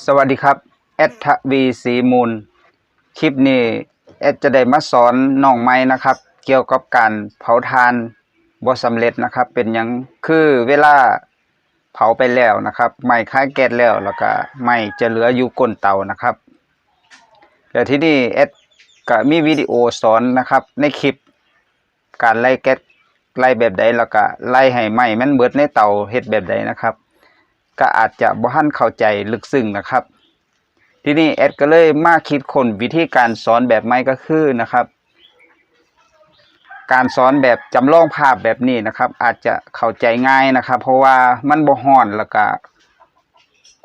สวัสดีครับ แอดทวีสีมูล คลิปนี้แอดจะได้มาสอนน้องไม้นะครับ เกี่ยวกับการเผาทานบ่สำเร็จนะครับ เป็นยังคือเวลาเผาไปแล้วนะครับไม้ค้ายแก๊สแล้วแล้วก็ไม้จะเหลืออยู่ก้นเตานะครับแล้วที่นี่แอดก็มีวิดีโอสอนนะครับ ในคลิปการไล่แก๊สไล่แบบใดแล้วก็ไล่ให้ไม้มันเบิดในเตาเฮ็ดแบบใดนะครับ ก็อาจจะบ่ทันเข้าใจลึกซึ้งนะครับ ที่นี่แอดก็เลยมาคิดคนวิธีการสอนแบบใหม่ก็คือนะครับ การสอนแบบจำลองภาพแบบนี้นะครับ อาจจะเข้าใจง่ายนะครับ เพราะว่ามันบ่ฮ้อนแล้วก็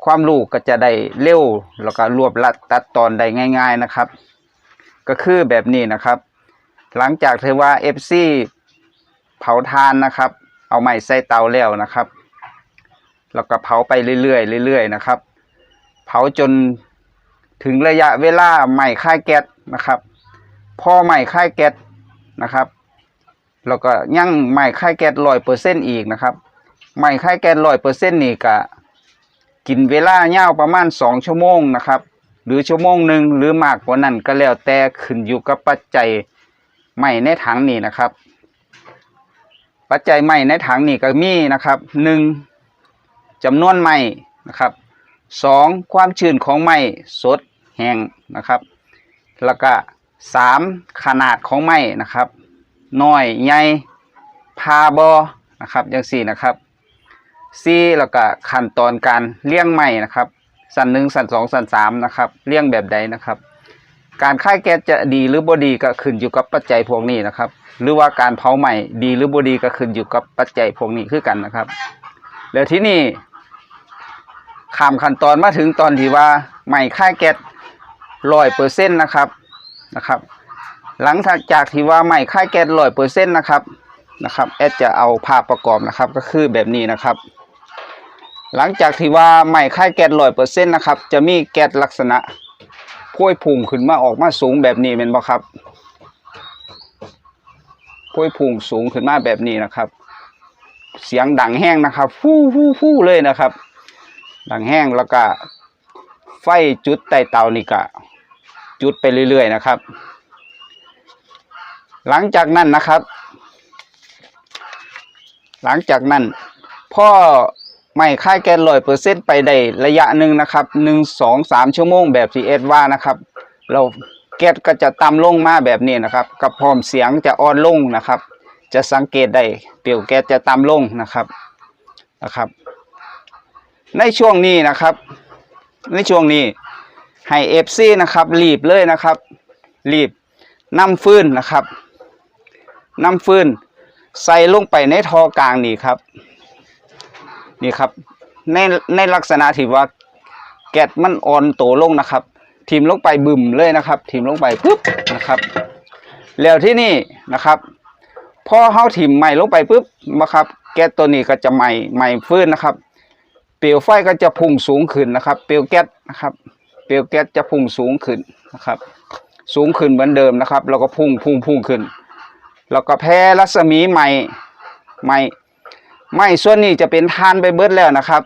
ความรู้ก็จะได้เร็วแล้วก็รวบรัดตัดตอนได้ง่าย ๆนะครับ ก็คือแบบนี้นะครับ หลังจากที่ว่า FC เผาทานนะครับ เอาไม้ใส่เตาแล้วนะครับ แล้วก็เผาไปเรื่อยๆเรื่อยๆนะครับ เผาจนถึงระยะเวลาไหม้ค่ายแก๊สนะครับพอไหม้ค่ายแก๊สนะครับแล้วก็ยั่งไหม้ค่ายแก๊สร้อยเปอร์เซ็นต์อีกนะครับไหม้ค่ายแก๊สร้อยเปอร์เซ็นต์นี่ก็กินเวลายาวประมาณสองชั่วโมงนะครับหรือชั่วโมงหนึ่งหรือมากกว่านั้นก็แล้วแต่ขึ้นอยู่กับปัจจัยไหม้ในถังนี่นะครับ ปัจจัยไหม้ในถังนี่ก็มีนะครับหนึ่ง จำนวนไม้นะครับสองความชื้นของไม้สดแห้งนะครับแล้วก็สามขนาดของไม้นะครับน้อยใหญ่พาบอนะครับอย่างสี่นะครับสี่แล้วก็ขั้นตอนการเลี้ยงไม้นะครับ สันหนึ่งสันสองสันสามนะครับเลี้ยงแบบใดนะครับ การค่ายแก๊สจะดีหรือบ่ดีก็ขึ้นอยู่กับปัจจัยพวกนี้นะครับ หรือว่าการเผาใหม่ดีหรือบ่ดีก็ขึ้นอยู่กับปัจจัยพวกนี้คือกันนะครับ แล้วที่นี่ ข้ามขั้นตอนมาถึงตอนที่ว่าใหม่ค่ายแก๊สร้อยเปอร์เซ็นต์นะครับนะครับ หลังจากที่ว่าใหม่ค่ายแก๊สร้อยเปอร์เซ็นต์นะครับนะครับแอดจะเอาภาพประกอบนะครับก็คือแบบนี้นะครับ หลังจากที่ว่าใหม่ค่ายแก๊สร้อยเปอร์เซ็นต์นะครับจะมีแก๊สลักษณะพวยพุ่งขึ้นมาออกมาสูงแบบนี้เป็นบ่ครับพวยพุ่งสูงขึ้นมาแบบนี้นะครับ เสียงดังแห้งนะครับ ฟู่ฟู่ฟู่เลยนะครับ ดังแห้งแล้วก็ไฟจุดใต้เตานี่ก็จุดไปเรื่อย ๆ นะครับ หลังจากนั้นนะครับ หลังจากนั้นพ่อไม่ค่ายแก๊สร้อยเปอร์เซ็นต์ไปได้ระยะหนึ่งนะครับหนึ่งสองสามชั่วโมงแบบที่เอสว่านะครับ เราแก๊สก็จะต่ำลงมาแบบนี้นะครับ กับพร้อมเสียงจะอ่อนลงนะครับ จะสังเกตได้เปลวแก๊สจะต่ำลงนะครับนะครับ ในช่วงนี้นะครับ ในช่วงนี้ให้เอฟซีนะครับรีบเลยนะครับ รีบนำฟืนนะครับนำฟืนใส่ลงไปในทอกลางนี่ครับ นี่ครับ ในในลักษณะที่ว่าแก๊สมันอ่อนโตลงนะครับทิมลงไปบึมเลยนะครับทิมลงไปปุ๊บนะครับแล้วที่นี่นะครับพอเฮาทิมใหม่ลงไปปุ๊บนะครับ แกตัวนี้ก็จะใหม่ใหม่ฟื้นนะครับ เปลวไฟก็จะพุ่งสูงขึ้นนะครับ เปลวแก๊สนะครับ เปลวแก๊สจะพุ่งสูงขึ้นนะครับ สูงขึ้นเหมือนเดิมนะครับ แล้วก็พุ่งพุ่งพุ่งขึ้น แล้วก็แผ่รัศมีใหม่ใหม่ไม่ส่วนนี้จะเป็นทานไปเบิดแล้วนะครับ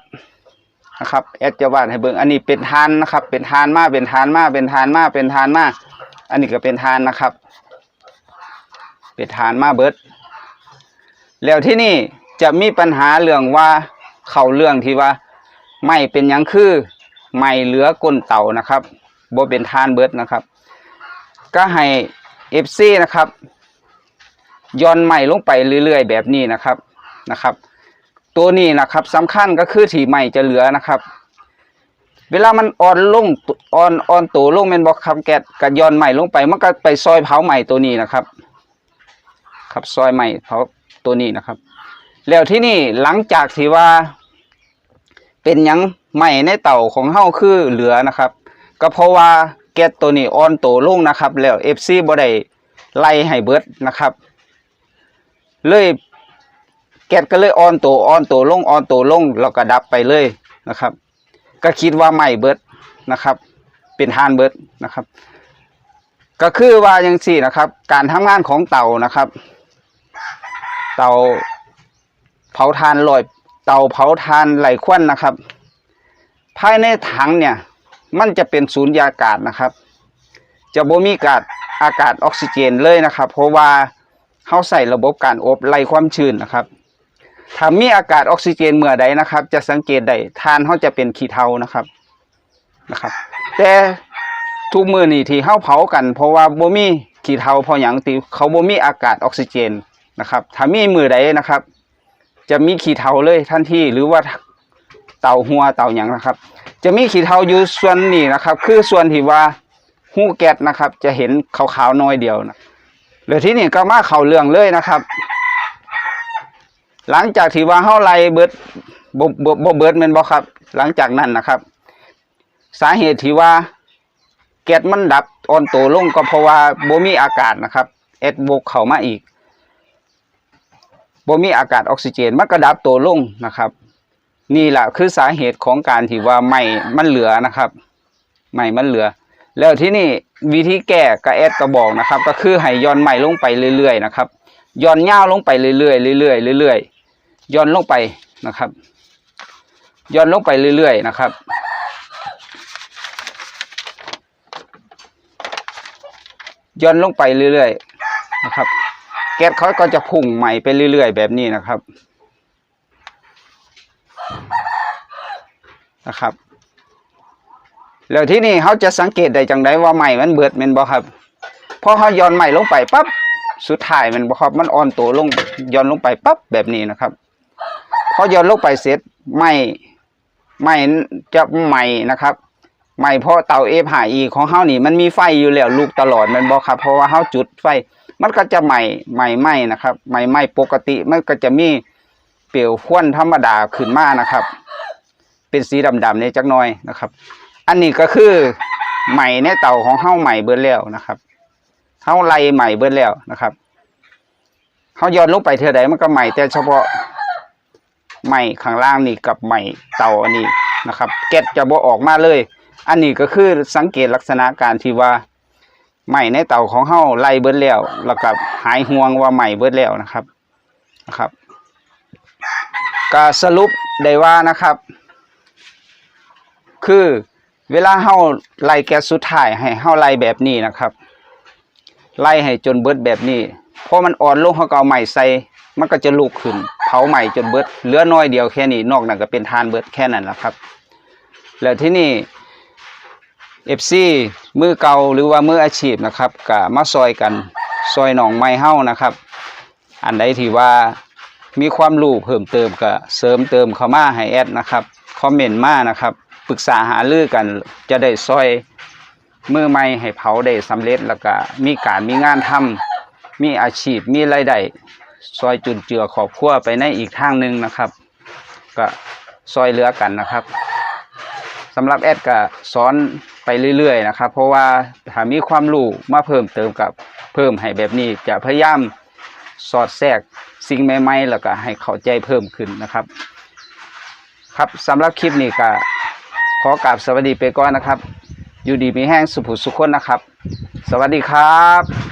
นะครับแอดจะวาดให้เบิ่งอันนี้เป็นทานนะครับ เป็นทานมาเป็นทานมาเป็นทานมาเป็นทานมาอันนี้ก็เป็นทานนะครับ เป็นทานมาเบิดแล้วที่นี่จะมีปัญหาเรื่องว่า เข้าเรื่องที่ว่าไม่เป็นยังคือไม่เหลือก้นเต่านะครับบ่เป็นทานเบิดนะครับ ก็ให้เอฟซีนะครับย้อนใหม่ลงไปเรื่อย ๆ แบบนี้นะครับนะครับ ตัวนี้นะครับสำคัญก็คือที่ใหม่จะเหลือนะครับ เวลามันอ่อนลงอ่อนอ่อนตัวลงเป็นบอกคำแกะกะย้อนใหม่ลงไปมันก็ไปซอยเผาใหม่ตัวนี้นะครับ ครับซอยใหม่เผาตัวนี้นะครับ แล้วที่นี่หลังจากที่ว่า เป็นยังไหม้ในเต่าของเฮาคือเหลือนะครับ ก็เพราะว่าแก๊สตัวนี้อ่อนโตลงนะครับ แล้ว FC บ่ได้ไล่ให้เบิดนะครับ เลยแก๊สก็เลยอ่อนโตอ่อนโตลงอ่อนโตลงแล้วก็ดับไปเลยนะครับ ก็คิดว่าไหม้เบิดนะครับ เป็นทานเบิดนะครับ ก็คือว่าอย่างสี่นะครับ การทำงานของเต่านะครับ เต่าเผาทานลอย เตาเผาทานไหลควันนะครับ ภายในถังเนี่ยมันจะเป็นศูนยากาศนะครับ จะบ่มีกาศอากาศออกซิเจนเลยนะครับ เพราะว่าเขาใส่ระบบการอบไล่ความชื้นนะครับถ้ามีอากาศออกซิเจนเมื่อใดนะครับ จะสังเกตได้ทานเขาจะเป็นขี้เทานะครับนะครับ แต่ทุกมือนี่ที่เขาเผากัน เพราะว่าบ่มีขี้เทาพราะหยังที่เขาบ่มีอากาศออกซิเจนนะครับถ้ามีมือใดนะครับ จะมีขี้เทาเลยทันทีหรือว่าเต่าหัวเต่าหยังนะครับ จะมีขี้เทาอยู่ส่วนนี้นะครับ คือส่วนที่ว่าหูแก๊สนะครับ จะเห็นขาวๆน้อยเดียวนะแล้วที่นี่ก็มาเข้าเรื่องเลยนะครับ หลังจากที่ว่าเฮาไล่เบิดบ่บ่บ่เบิดแม่นบ่ครับ หลังจากนั้นนะครับ สาเหตุที่ว่าแก๊สมันดับอ่อนตัวลงก็เพราะว่าบ่มีอากาศนะครับเอ็ดบกเข้ามาอีก บ่มีอากาศออกซิเจนมันก็ดับตัวลงนะครับ นี่แหละคือสาเหตุของการที่ว่าไหม้มันเหลือนะครับไหม้มันเหลือ แล้วที่นี่วิธีแก้กระแอดกระบอกนะครับ ก็คือให้ย้อนไหม้ลงไปเรื่อยๆนะครับย้อนย่าวลงไปเรื่อยๆเรื่อยๆเรื่อยๆย้อนลงไปนะครับย้อนลงไปเรื่อยๆนะครับย้อนลงไปเรื่อยๆนะครับ ก๊สเขาก็จะพุ่งใหม่ไปเรื่อยๆ แบบนี้นะครับ นะครับ แล้วที่นี่เขาจะสังเกตได้จังไดว่าใหม่มันเบิดม่นบ่ครับพอเขาย้อนใหม่ลงไปปั๊บสุดท้ายมันบ่ครับมันอ่อนตัวลงย้อนลงไปปั๊บแบบนี้นะครับพอย้อนลงไปเสร็จไหม่ไหม่จะใหม่นะครับไหม่เพราะเตาเอฟหาอีของเฮานี่มันมีไฟอยู่แล้วลูกตลอดมันบ่ครับเพราะว่าเฮาจุดไฟ มันก็จะใหม่ใหม่ไหมนะครับใหม่ไหมปกติมันก็จะมีเปลวควันธรรมดาขึ้นมานะครับ เป็นสีดำๆเนี่ยจักหน่อยนะครับ อันนี้ก็คือใหม่ในเต่าของเฮาใหม่เบิดแล้วนะครับเฮาไล่ใหม่เบิดแล้วนะครับเฮาย้อนลงไปเท่าใดมันก็ใหม่แต่เฉพาะใหม่ข้างล่างนี่กับใหม่เต่าอันนี้นะครับ แก๊สจะบ่ออกมาเลย อันนี้ก็คือสังเกตลักษณะการที่ว่า ใหม่ในเต่าของเฮาไล่เบิดแล้วแล้วก็หายห่วงว่าใหม่เบิดแล้วนะครับนะครับก็สรุปได้ว่านะครับ คือเวลาเฮาไล่แก๊สสุดท้ายให้เฮาไล่แบบนี้นะครับ ไล่ให้จนเบิดแบบนี้พอมันอ่อนลงเฮาก็เอาใหม่ใส่มันก็จะลุกขึ้น เผาใหม่จนเบิดเหลือน้อยเดียวแค่นี้นอกนั้นก็เป็นทานเบิดแค่นั้นแหละครับ แล้วที่นี่ FC มือเก่าหรือว่ามืออาชีพนะครับก็มาซอยกันซอยหนองไม้เฮานะครับ อันใดที่ว่ามีความรู้เพิ่มเติมก็เสริมเติมเข้ามาให้แอดนะครับคอมเมนต์มานะครับปรึกษาหารือกันจะได้ซอยมือใหม่ให้เผาได้สำเร็จแล้วก็มีการมีงานทำมีอาชีพมีรายได้ซอยจุนเจือครอบครัวไปในอีกทางหนึ่งนะครับ ก็ซอยเหลือกันนะครับสำหรับแอดก็สอน ไปเรื่อยๆนะครับ เพราะว่าถ้ามีความรู้มาเพิ่มเติมกับเพิ่มให้แบบนี้จะพยายามสอดแทรกสิ่งใหม่ๆแล้วก็ให้เข้าใจเพิ่มขึ้นนะครับ ครับสำหรับคลิปนี้ก็ขอกราบสวัสดีไปก่อนนะครับ อยู่ดีมีแห้งสุผุสุขคนนะครับ สวัสดีครับ